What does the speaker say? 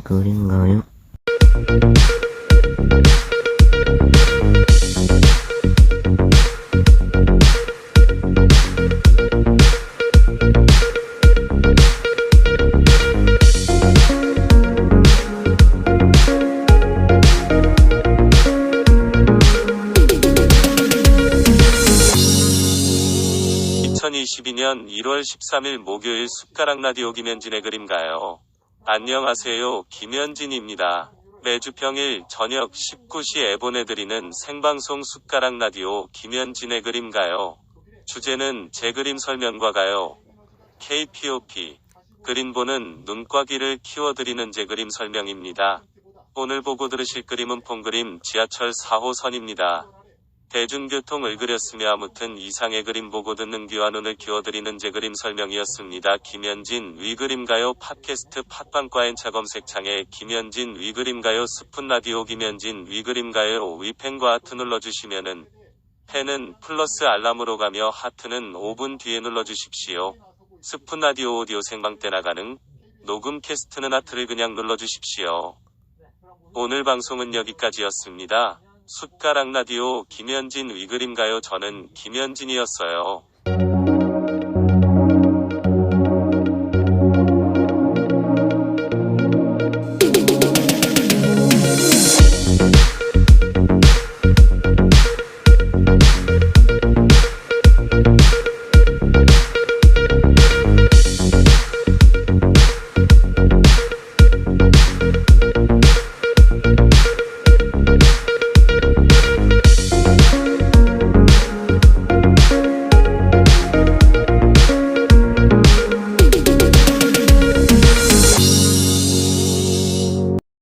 글인가요? 이 2022년 1월 13일 목요일 숟가락 라디오 김현진의 그림 가요. 안녕하세요. 김현진입니다. 매주 평일 저녁 19시에 보내드리는 생방송 숟가락 라디오 김현진의 그림가요. 주제는 제 그림 설명과 가요. KPOP. 그림 보는 눈과 귀를 키워드리는 제 그림 설명입니다. 오늘 보고 들으실 그림은 폰그림 지하철 4호선입니다. 대중교통을 그렸으며 아무튼 이상의 그림 보고 듣는 귀와 눈을 키워드리는 제 그림 설명이었습니다. 김현진 위그림가요 팟캐스트 팟빵과 엔차 검색창에 김현진 위그림가요 스푼 라디오 김현진 위그림가요 위펜과 하트 눌러주시면은 펜은 플러스 알람으로 가며 하트는 5분 뒤에 눌러주십시오. 스푼 라디오 오디오 생방 때나 가능 녹음 캐스트는 하트를 그냥 눌러주십시오. 오늘 방송은 여기까지였습니다. 숟가락 라디오 김현진 위그림가요 저는 김현진이었어요.